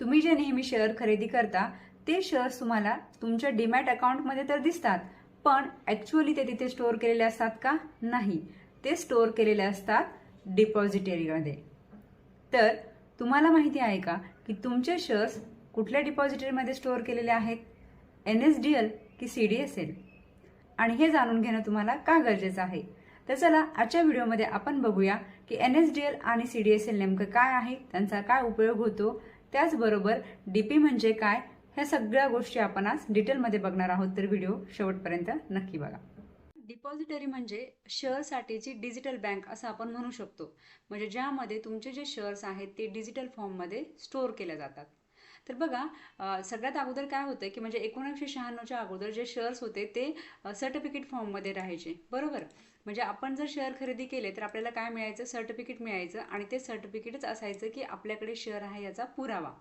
तुम्ही जे नेहमी शेअर खरेदी करता ते शेअर्स तुम्हाला तुमच्या डीमॅट अकाउंटमध्ये तर दिसतात पण ॲक्च्युअली ते तिथे स्टोअर केलेले असतात का? नाही. ते स्टोअर केलेले असतात डिपॉझिटरीमध्ये तर तुम्हाला माहिती आहे का की तुमचे शेअर्स कुठल्या डिपॉझिटरीमध्ये स्टोअर केलेले आहेत? एन एस डी एल की सी डी एस एल आणि हे जाणून घेणं तुम्हाला का गरजेचं आहे? तर चला आजच्या व्हिडिओमध्ये आपण बघूया की एन एस डी एल आणि सी डी एस एल नेमकं काय आहे त्यांचा काय उपयोग होतो त्याचबरोबर डी पी म्हणजे काय? ह्या सगळ्या गोष्टी आपण आज डिटेलमध्ये बघणार आहोत. तर व्हिडिओ शेवटपर्यंत नक्की बघा. डिपॉझिटरी म्हणजे शेअरसाठीची डिजिटल बँक असं आपण म्हणू शकतो. म्हणजे ज्यामध्ये तुमचे जे शेअर्स आहेत ते डिजिटल फॉर्ममध्ये स्टोअर केल्या जातात. तर बघा सगळ्यात अगोदर काय होतं की म्हणजे एकोणीसशे शहाण्णवच्या अगोदर जे शेअर्स होते ते सर्टिफिकेट फॉर्ममध्ये राहायचे. बरोबर? म्हणजे आपण जर शेअर खरेदी केले तर आपल्याला काय मिळायचं? सर्टिफिकेट मिळायचं आणि ते सर्टिफिकेटच असायचं की आपल्याकडे शेअर आहे याचा पुरावा.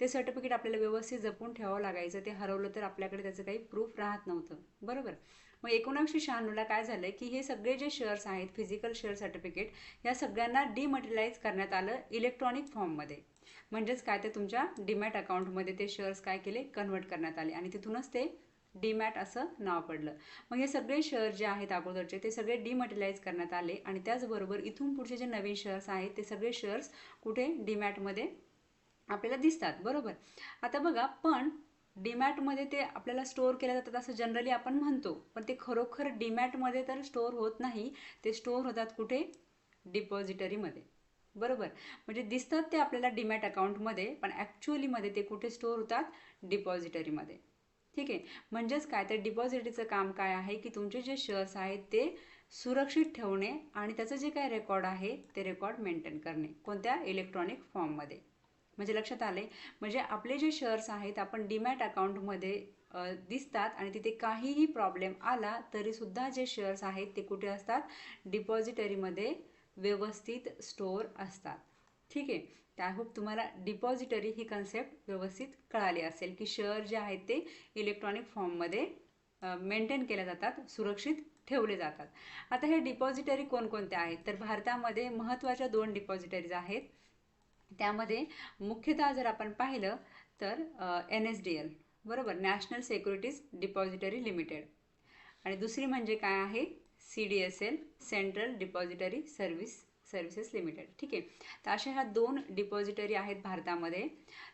ते सर्टिफिकेट आपल्याला व्यवस्थित जपून ठेवावं लागायचं. ते हरवलं तर आपल्याकडे त्याचं काही प्रूफ राहत नव्हतं. बरोबर? मग एकोणीसशे शहाण्णवला काय झालं की हे सगळे जे शेअर्स आहेत फिजिकल शेअर सर्टिफिकेट या सगळ्यांना डिमटेरियलाइज करण्यात आलं इलेक्ट्रॉनिक फॉर्ममध्ये म्हणजेच काय ते तुमच्या डीमॅट अकाउंटमध्ये ते शेअर्स काय केले? कन्वर्ट करण्यात आले. आणि तिथूनच ते डीमॅट असं नाव पडलं. मग हे सगळे शेअर जे आहेत अगोदरचे ते सगळे डिमटेरियलाइज करण्यात आले. आणि त्याचबरोबर इथून पुढचे जे नवीन शेअर्स आहेत ते सगळे शेअर्स कुठे? डीमॅटमध्ये आपल्याला दिसतात. बरोबर? आता बघा पण डीमॅटमध्ये ते आपल्याला स्टोअर केल्या जातात असं जनरली आपण म्हणतो. पण ते खरोखर डीमॅटमध्ये तर स्टोअर होत नाही. ते स्टोअर होतात कुठे? डिपॉझिटरीमध्ये. बरोबर. म्हणजे दिसतात ते आपल्याला डीमॅट अकाउंटमध्ये पण ॲक्च्युअलीमध्ये ते कुठे स्टोअर होतात? डिपॉझिटरीमध्ये ठीक आहे? म्हणजेच काय? तर डिपॉझिटरीचं काम काय आहे? की तुमचे जे शेअर्स आहेत ते सुरक्षित ठेवणे आणि त्याचं जे काय रेकॉर्ड आहे ते रेकॉर्ड मेंटेन करणे. कोणत्या? इलेक्ट्रॉनिक फॉर्ममध्ये म्हणजे लक्षात आले म्हणजे आपले जे शेअर्स आहेत आपण डीमॅट अकाउंटमध्ये दिसतात आणि तिथे काहीही प्रॉब्लेम आला तरीसुद्धा जे शेअर्स आहेत ते कुठे असतात? डिपॉझिटरीमध्ये व्यवस्थित स्टोअर असतात. ठीक आहे? तर आय होप तुम्हाला डिपॉझिटरी ही कन्सेप्ट व्यवस्थित कळाली असेल की शेअर जे आहेत ते इलेक्ट्रॉनिक फॉर्ममध्ये मेंटेन केल्या जातात सुरक्षित ठेवले जातात. आता हे डिपॉझिटरी कोणकोणत्या आहेत? तर भारतामध्ये महत्त्वाच्या दोन डिपॉझिटरीज आहेत. त्यामध्ये मुख्यतः जर आपण पाहिलं तर एन एस डी एल बरोबर? नॅशनल सेक्युरिटीज डिपॉझिटरी लिमिटेड आणि दुसरी म्हणजे काय आहे? C D S L central depository service services limited. ठीक आहे. तर अशा ह्या दोन डिपॉझिटरी आहेत भारतामध्ये.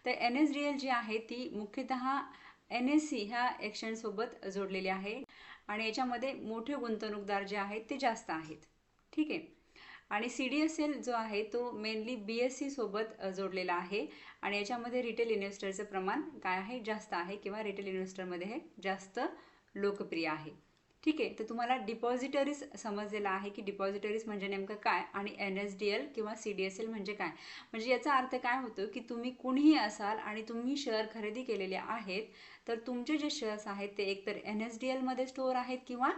तर एन एस डी एल जी आहे ती मुख्यतः एन एस सी ह्या एक्सचेंजसोबत जोडलेली आहे आणि याच्यामध्ये मोठे गुंतवणूकदार जे आहेत ते जास्त आहेत. ठीक आहे. आणि सी डी एस एल जो आहे तो मेनली बी एस सी सोबत जोडलेला आहे आणि याच्यामध्ये रिटेल इन्व्हेस्टरचं प्रमाण काय आहे? जास्त आहे किंवा रिटेल इन्व्हेस्टरमध्ये हे जास्त लोकप्रिय आहे. ठीक आहे तर तुम्हाला डिपॉझिटरीज समजलेला आहे की डिपॉझिटरीज म्हणजे नेमकं काय आणि एन एस डी एल किंवा सी डी एस एल म्हणजे काय? म्हणजे याचा अर्थ काय होतो की तुम्ही कुणीही असाल आणि तुम्ही शेअर खरेदी केलेले आहेत तर तुमचे जे शेअर्स आहेत ते एकतर एन एस डी एलमध्ये स्टोअर आहेत किंवा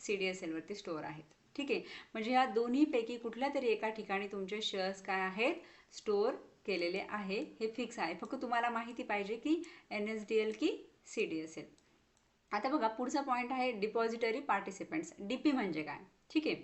सी डी एस एलवरती स्टोअर आहेत. ठीक आहे म्हणजे या दोन्हीपैकी कुठल्या तरी एका ठिकाणी तुमचे शेअर्स काय आहेत स्टोअर केलेले आहे हे फिक्स आहे. फक्त तुम्हाला माहिती पाहिजे की एन एस डी एल की सी डी एस एल आता बघा पुढचा पॉईंट आहे डिपॉझिटरी पार्टिसिपंट्स डी पी म्हणजे काय? ठीक आहे.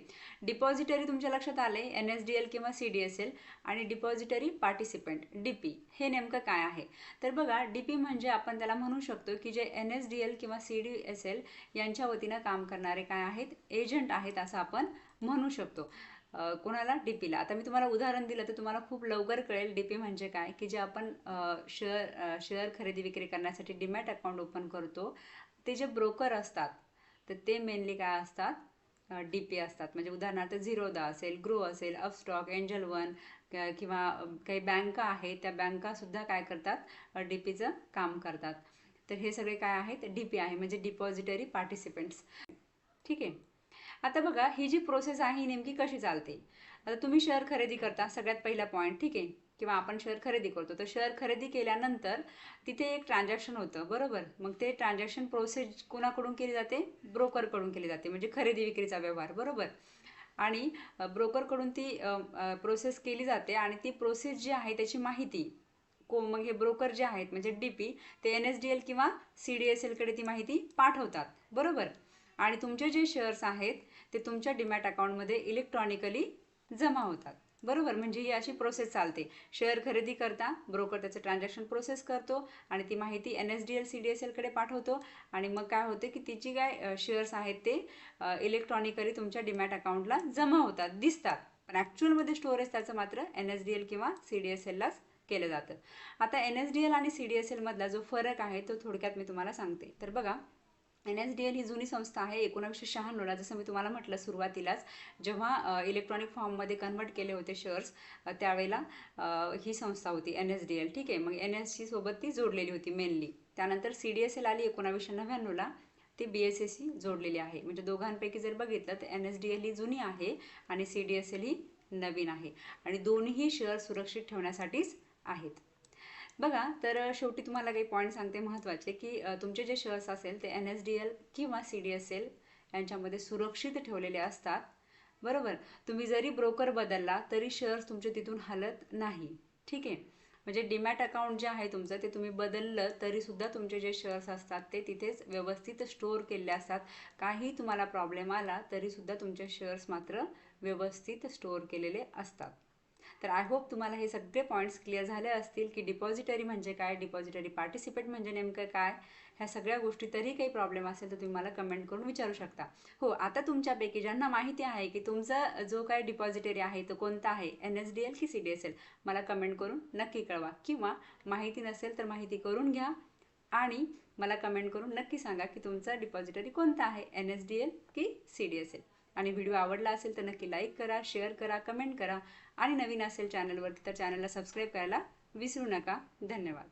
डिपॉझिटरी तुमच्या लक्षात आले एन एस डी एल किंवा सी डी एस एल आणि डिपॉझिटरी पार्टिसिपंट डी पी हे नेमकं काय आहे? तर बघा डी पी म्हणजे आपण त्याला म्हणू शकतो की जे एन एस डी एल किंवा सी डी एस एल यांच्या वतीनं काम करणारे काय आहेत? एजंट आहेत असं आपण म्हणू शकतो. कोणाला डी पीला आता मी तुम्हाला उदाहरण दिलं तर तुम्हाला खूप लवकर कळेल डी पी म्हणजे काय की जे आपण शेअर शेअर खरेदी विक्री करण्यासाठी डीमॅट अकाउंट ओपन करतो ते जे ब्रोकर असतात तर ते मेनली काय असतात? डी पी असतात. म्हणजे उदाहरणार्थ झिरोदा असेल ग्रो असेल अपस्टॉक एंजल वन किंवा काही बँका आहेत त्या बँकासुद्धा काय करतात? डी पीचं काम करतात. तर हे सगळे काय आहेत? डी पी आहे म्हणजे डिपॉझिटरी पार्टिसिपेंट्स ठीक आहे? आता बघा ही जी प्रोसेस आहे ही नेमकी कशी चालते? आता तुम्ही शेअर खरेदी करता सगळ्यात पहिला पॉईंट ठीक आहे? किंवा आपण शेअर खरेदी करतो. तर शेअर खरेदी केल्यानंतर तिथे एक ट्रान्झॅक्शन होतं बरोबर? मग ते ट्रान्झॅक्शन प्रोसेस कोणाकडून केली जाते? ब्रोकरकडून केली जाते म्हणजे खरेदी विक्रीचा व्यवहार बरोबर? आणि ब्रोकरकडून ती प्रोसेस केली जाते आणि ती प्रोसेस जी आहे त्याची माहिती को मग हे ब्रोकर जे आहेत म्हणजे डी पी ते एन एस डी एल किंवा सी डी एस एलकडे ती माहिती पाठवतात बरोबर? आणि तुमचे जे शेअर्स आहेत ते तुमच्या डीमॅट अकाउंटमध्ये इलेक्ट्रॉनिकली जमा होतात. बरोबर? म्हणजे ही अशी प्रोसेस चालते. शेअर खरेदी करता ब्रोकर त्याचं ट्रान्झॅक्शन प्रोसेस करतो आणि ती माहिती N S D L C D S एलकडे पाठवतो आणि मग काय होते की तिची काय शेअर्स आहेत ते इलेक्ट्रॉनिकली तुमच्या डिमॅट अकाउंटला जमा होतात दिसतात. पण ॲक्च्युअलमध्ये स्टोरेज त्याचं मात्र एन एस डी एल किंवा सी डी एस एललाच केलं जातं. आता एन एस डी एल आणि सी डी एस एलमधला जो फरक आहे तो थोडक्यात मी तुम्हाला सांगते. तर बघा एन एस डी एल ही जुनी संस्था आहे एकोणावीसशे शहाण्णवला. जसं मी तुम्हाला म्हटलं सुरुवातीलाच जेव्हा इलेक्ट्रॉनिक फॉर्ममध्ये कन्वर्ट केले होते शेअर्स त्यावेळेला ही संस्था होती एन एस डी एल ठीक आहे? मग एन एस सी सोबत ती जोडलेली होती मेनली त्यानंतर सी डी एस एल आली एकोणावीसशे नव्याण्णवला ती बी एस एस सी जोडलेली आहे. म्हणजे दोघांपैकी जर बघितलं तर एन एस डी एल ही जुनी आहे आणि सी डी एस एल ही नवीन आहे. आणि दोन्ही शेअर सुरक्षित ठेवण्यासाठीच आहेत. बघा तर शेवटी तुम्हाला काही पॉईंट सांगते महत्त्वाचे की तुमचे जे शेअर्स असेल ते एन एस डी एल किंवा सी डी एस एल यांच्यामध्ये सुरक्षित ठेवलेले असतात. बरोबर? तुम्ही जरी ब्रोकर बदलला तरी शेअर्स तुमचे तिथून हलत नाही. ठीक आहे? म्हणजे डीमॅट अकाउंट जे आहे तुमचं ते तुम्ही बदललं तरी सुद्धा तुमचे जे शेअर्स असतात ते तिथेच व्यवस्थित स्टोअर केलेले असतात. काही तुम्हाला प्रॉब्लेम आला तरी सुद्धा तुमचे शेअर्स मात्र व्यवस्थित स्टोअर केलेले असतात. तर आय होप तुम्हाला हे सगळे पॉईंट्स क्लिअर झाले असतील की डिपॉझिटरी म्हणजे काय डिपॉझिटरी पार्टिसिपेट म्हणजे नेमकं काय ह्या सगळ्या गोष्टी तरी काही प्रॉब्लेम असेल तर तुम्ही मला कमेंट करून विचारू शकता. हो आता तुमच्यापैकी ज्यांना माहिती आहे की तुमचा जो काय डिपॉझिटरी आहे तो कोणता आहे एन एस डी एल की सी डी एस एल मला कमेंट करून नक्की कळवा. किंवा माहिती नसेल तर माहिती करून घ्या आणि मला कमेंट करून नक्की सांगा की तुमचा डिपॉझिटरी कोणता आहे एन एस डी एल की सी डी एस एल आणि व्हिडिओ आवडला असेल तर नक्की लाईक करा शेअर करा कमेंट करा. आणि नवीन असेल चॅनलवरती तर चॅनलला सबस्क्राईब करायला विसरू नका. धन्यवाद.